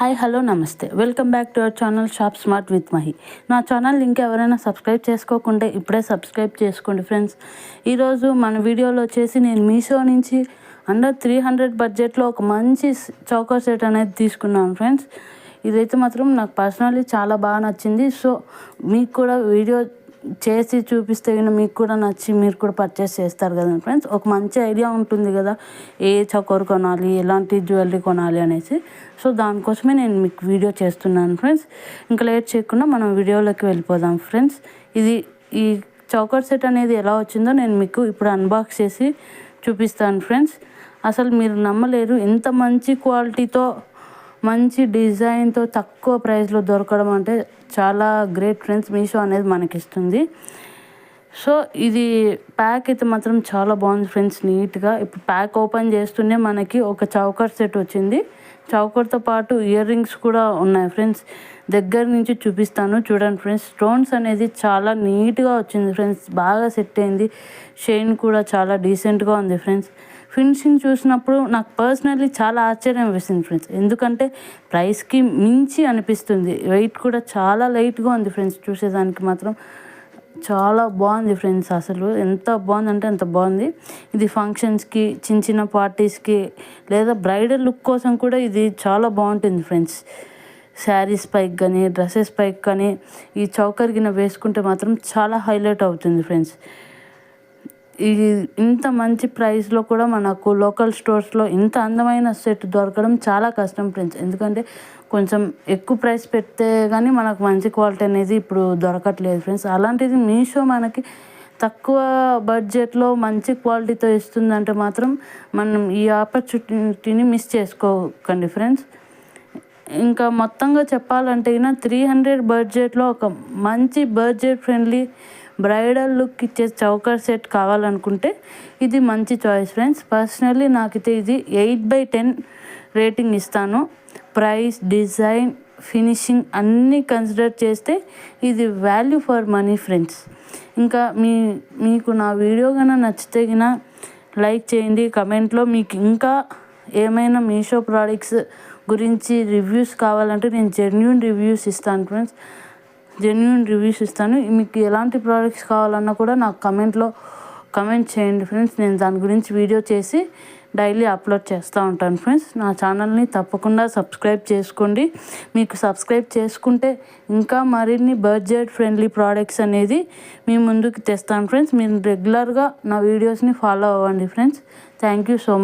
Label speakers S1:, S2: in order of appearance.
S1: Hi hello నమస్తే. Welcome back to our channel shop smart with Mahi. నా channel link ఎవరైనా subscribe చేసుకోకుంటే ఇప్పుడే సబ్స్క్రైబ్ చేసుకోండి ఫ్రెండ్స్. ఈరోజు మన వీడియోలో వచ్చేసి నేను మీషో నుంచి అండర్ త్రీ హండ్రెడ్ బడ్జెట్లో ఒక మంచి చౌకర్ సెట్ అనేది తీసుకున్నాను ఫ్రెండ్స్. ఇదైతే మాత్రం నాకు పర్సనల్లీ చాలా బాగా నచ్చింది. సో మీకు కూడా వీడియో చేసి చూపిస్తే కనుక మీకు కూడా నచ్చి మీరు కూడా పర్చేస్ చేస్తారు కదా ఫ్రెండ్స్ ఒక మంచి ఐడియా ఉంటుంది కదా ఏ చౌకర్ కొనాలి ఎలాంటి జ్యువెలరీ కొనాలి అనేసి. సో దానికోసమే నేను మీకు వీడియో చేస్తున్నాను ఫ్రెండ్స్ ఇంకా లేట్ చేయకుండా మనం వీడియోలోకి వెళ్ళిపోదాం ఫ్రెండ్స్ ఇది ఈ చౌకర్ సెట్ అనేది ఎలా వచ్చిందో నేను మీకు ఇప్పుడు అన్బాక్స్ చేసి చూపిస్తాను ఫ్రెండ్స్ అసలు మీరు నమ్మలేరు ఎంత మంచి క్వాలిటీతో మంచి డిజైన్తో తక్కువ ప్రైస్లో దొరకడం అంటే చాలా గ్రేట్ ఫ్రెండ్స్ మీషో అనేది మనకి ఇస్తుంది సో ఇది ప్యాక్ అయితే మాత్రం చాలా బాగుంది ఫ్రెండ్స్ నీట్గా ఇప్పుడు ప్యాక్ ఓపెన్ చేస్తూనే మనకి ఒక చౌకర్ సెట్ వచ్చింది. చౌకర్తో పాటు ఇయర్ రింగ్స్ కూడా ఉన్నాయి ఫ్రెండ్స్ దగ్గర నుంచి చూపిస్తాను చూడండి ఫ్రెండ్స్ స్టోన్స్ అనేది చాలా నీట్గా వచ్చింది ఫ్రెండ్స్ బాగా సెట్ అయింది. షైన్ కూడా చాలా డీసెంట్గా ఉంది ఫ్రెండ్స్ ఫినిషింగ్ చూసినప్పుడు నాకు పర్సనల్లీ చాలా ఆశ్చర్యం వేసింది ఫ్రెండ్స్ ఎందుకంటే ప్రైస్కి మించి అనిపిస్తుంది. వెయిట్ కూడా చాలా లైట్గా ఉంది ఫ్రెండ్స్ చూసేదానికి మాత్రం చాలా బాగుంది ఫ్రెండ్స్ అసలు. ఎంత బాగుందంటే అంత బాగుంది. ఇది ఫంక్షన్స్కి చిన్న చిన్న పార్టీస్కి లేదా బ్రైడల్ లుక్ కోసం కూడా ఇది చాలా బాగుంటుంది ఫ్రెండ్స్. శారీస్ పైకి కానీ డ్రెస్సెస్ పైకి కానీ ఈ చౌకర్ గిన్నె వేసుకుంటే మాత్రం చాలా హైలైట్ అవుతుంది ఫ్రెండ్స్. ఇది ఇంత మంచి ప్రైస్లో కూడా మనకు లోకల్ స్టోర్స్లో ఇంత అందమైన సెట్ దొరకడం చాలా కష్టం ఫ్రెండ్స్ ఎందుకంటే కొంచెం ఎక్కువ ప్రైస్ పెడితే కానీ మనకు మంచి క్వాలిటీ అనేది ఇప్పుడు దొరకట్లేదు ఫ్రెండ్స్ అలాంటిది మీషో మనకి తక్కువ బడ్జెట్లో మంచి క్వాలిటీతో ఇస్తుందంటే మాత్రం మనం ఈ ఆపర్చునిటీని మిస్ చేసుకోకండి ఫ్రెండ్స్ ఇంకా మొత్తంగా చెప్పాలంటే త్రీ హండ్రెడ్ బడ్జెట్లో ఒక మంచి బడ్జెట్ ఫ్రెండ్లీ బ్రైడల్ లుక్ ఇచ్చే చౌకర్ సెట్ కావాలనుకుంటే ఇది మంచి చాయిస్ ఫ్రెండ్స్ పర్సనల్లీ నాకైతే ఇది ఎయిట్ బై టెన్ రేటింగ్ ఇస్తాను. ప్రైస్ డిజైన్ ఫినిషింగ్ అన్నీ కన్సిడర్ చేస్తే ఇది వాల్యూ ఫర్ మనీ ఫ్రెండ్స్ ఇంకా మీ మీకు నా వీడియో కన్నా నచ్చితే గిన లైక్ చేయండి. కమెంట్లో మీకు ఇంకా ఏమైనా మీషో ప్రోడక్ట్స్ గురించి రివ్యూస్ కావాలంటే నేను జెన్యున్ రివ్యూస్ ఇస్తాను ఫ్రెండ్స్ జెన్యున్ రివ్యూస్ ఇస్తాను. మీకు ఎలాంటి ప్రోడక్ట్స్ కావాలన్నా కూడా నాకు కమెంట్లో కమెంట్ చేయండి ఫ్రెండ్స్ నేను దాని గురించి వీడియో చేసి డైలీ అప్లోడ్ చేస్తూ ఉంటాను ఫ్రెండ్స్ నా ఛానల్ని తప్పకుండా సబ్స్క్రైబ్ చేసుకోండి. మీకు సబ్స్క్రైబ్ చేసుకుంటే ఇంకా మరిన్ని బడ్జెట్ ఫ్రెండ్లీ ప్రోడక్ట్స్ అనేది మీ ముందుకు తెస్తాను ఫ్రెండ్స్ మీరు రెగ్యులర్గా నా వీడియోస్ని ఫాలో అవ్వండి friends thank you so much